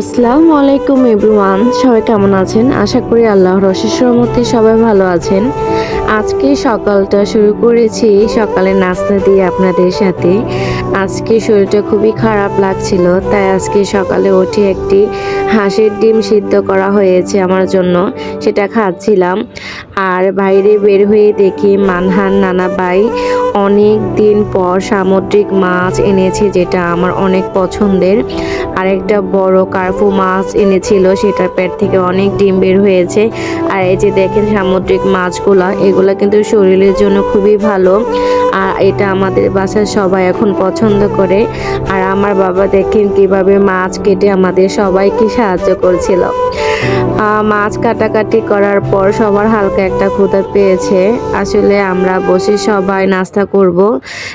আসসালামু আলাইকুম এভরিওয়ান, সবাই কেমন আছেন? আশা করি আল্লাহর অশেষ রহমতে সবাই ভালো আছেন। আজকে সকালটা শুরু করেছি সকালে নাস্তা দিয়ে আপনাদের সাথে। আজকে শরীরটা খুবই খারাপ লাগছিল, তাই আজকে সকালে উঠে একটি হাঁসের ডিম সিদ্ধ করা হয়েছে আমার জন্য, সেটা খাচ্ছিলাম। আর বাইরে বের হয়ে দেখি মানহান নানা ভাই অনেক দিন পর সামুদ্রিক মাছ এনেছে যেটা আমার অনেক পছন্দের। আর একটা বড় কার্পু মাছ এনেছিল, সেটার পেট থেকে অনেক ডিম বের হয়েছে। আর এই যে দেখেন সামুদ্রিক মাছগুলা, এগুলো কিন্তু শরীরের জন্য খুবই ভালো। আর এটা আমাদের বাসায় সবাই এখন পছন্দ করে। আর আমার বাবা দেখেন কীভাবে মাছ কেটে আমাদের সবাইকে সাহায্য করছিল। মাছ কাটাকাটি করার পর সবার হালকা একটা ক্ষুধা পেয়েছে। আসলে আমরা বসে সবাই নাস্তা করব।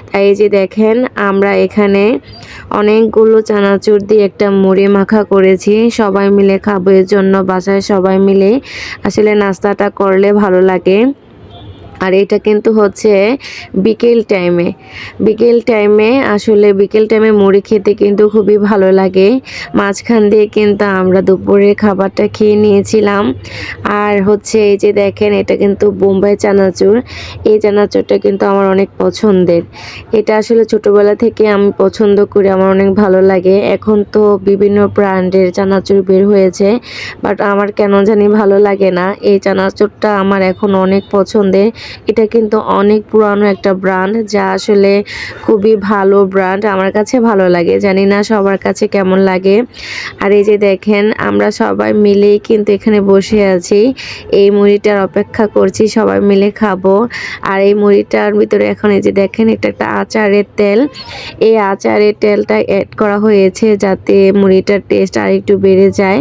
তাই এই যে দেখেন, আমরা এখানে অনেকগুলো চানাচুর দিয়ে একটা মুড়ি মাখা করেছি। সবাই মিলে খাব, এর জন্য বাসায় সবাই মিলে আসলে নাস্তাটা করলে ভালো লাগে। আর এটা কিন্তু হচ্ছে বিকেল টাইমে বিকেল টাইমে আসলে বিকেল টাইমে মুড়ি খেতে কিন্তু খুবই ভালো লাগে। মাঝখান দিয়ে কিন্তু আমরা দুপুরের খাবারটা খেয়ে নিয়েছিলাম। আর হচ্ছে এই যে দেখেন, এটা কিন্তু বোম্বাই চানাচুর। এই চানাচুরটা কিন্তু আমার অনেক পছন্দের। এটা আসলে ছোটোবেলা থেকে আমি পছন্দ করি, আমার অনেক ভালো লাগে। এখন তো বিভিন্ন ব্র্যান্ডের চানাচুর বের হয়েছে বাট আমার কেন জানি ভালো লাগে না। এই চানাচুরটা আমার এখন অনেক পছন্দের। এটা কিন্তু অনেক পুরানো একটা ব্র্যান্ড যা আসলে খুবই ভালো ব্র্যান্ড আমার কাছে ভালো লাগে, জানি না সবার কাছে কেমন লাগে। আর এই যে দেখেন, আমরা সবাই মিলেই কিন্তু এখানে বসে আছি। এই মুড়িটার অপেক্ষা করছি, সবাই মিলে খাব। আর এই মুড়িটার ভিতরে এখন এই যে দেখেন, এটা একটা আচারের তেল। এই আচারের তেলটা অ্যাড করা হয়েছে যাতে মুড়িটার টেস্ট আর একটু বেড়ে যায়।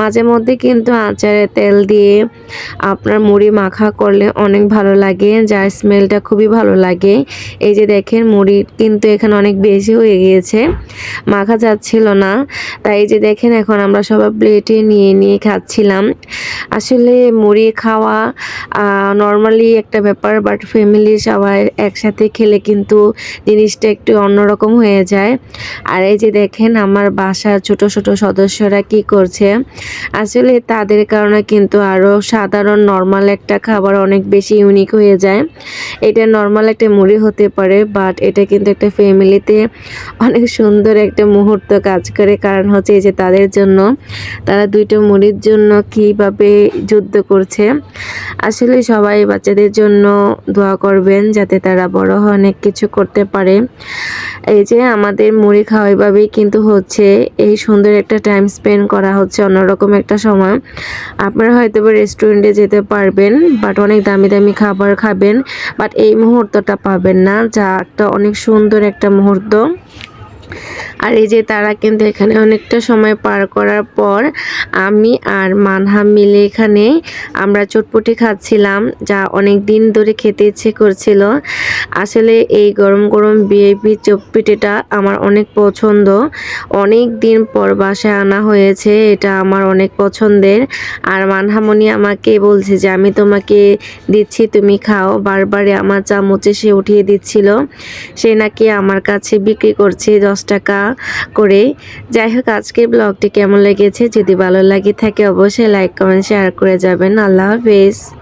মাঝে মধ্যে কিন্তু আচারের তেল দিয়ে আপনার মুড়ি মাখা করলে অনেক ভালো লাগে। যার স্মেলটা খুবই ভালো লাগে। এই যে দেখেন, মুড়ি কিন্তু এখানে অনেক বেশি হয়ে গিয়েছে। মাখা যাচ্ছিল না। তাই এই যে দেখেন, এখন আমরা সবাই প্লেটে নিয়ে নিয়ে খাচ্ছিলাম। আসলে মুড়ি খাওয়া নর্মালি একটা ব্যাপার বাট ফ্যামিলির সবাই একসাথে খেলে কিন্তু জিনিসটা একটু অন্যরকম হয়ে যায়। আর এই যে দেখেন, আমার বাসার ছোট ছোট সদস্যরা কি করছে? আসলে তাদের কারণে কিন্তু আরও সাধারণ নর্মাল একটা খাবার অনেক বেশি ইউনিক হয়ে যায়। এটা নর্মাল একটা মুড়ি হতে পারে বাট এটা কিন্তু একটা ফ্যামিলিতে অনেক সুন্দর একটা মুহূর্ত কাজ করে। কারণ হচ্ছে এই যে তাদের জন্য, তারা দুইটা মুড়ির জন্য কীভাবে যুদ্ধ করছে। আসলে সবাই বাচ্চাদের জন্য দোয়া করবেন যাতে তারা বড় হয় অনেক কিছু করতে পারে। এই যে আমাদের মুড়ি খাওয়া এভাবেই কিন্তু হচ্ছে। এই সুন্দর একটা টাইম স্পেন্ড করা হচ্ছে অন্যরকম একটা সময়। আপনারা হয়তো বা রেস্টুরেন্টে যেতে পারবেন বাট অনেক দামি দামি খাবার খাবেন বাট এই মুহূর্তটা পাবেন না, যা একটা অনেক সুন্দর একটা মুহূর্ত। আর এই যে তারা কিন্তু এখানে অনেকটা সময় পার করার পর আমি আর মানহা মিলে এখানে আমরা চটপটি খাচ্ছিলাম, যা অনেক দিন ধরে খেতে ইচ্ছে করছিল। আসলে এই গরম গরম বিএপি চটপটিটা আমার অনেক পছন্দ। অনেক দিন পর বাসায় আনা হয়েছে, এটা আমার অনেক পছন্দের। আর মানহামনি আমাকে বলছে যে, আমি তোমাকে দিচ্ছি, তুমি খাও। বারবারে আমার চামচে সে উঠিয়ে দিচ্ছিল। সে নাকি আমার কাছে বিক্রি করছে দশ টাকা করে। যাই হোক, আজকের ব্লগটি কেমন লেগেছে? যদি ভালো লাগে থাকে, অবশ্যই লাইক, কমেন্ট, শেয়ার করে যাবেন। আল্লাহ হাফেজ।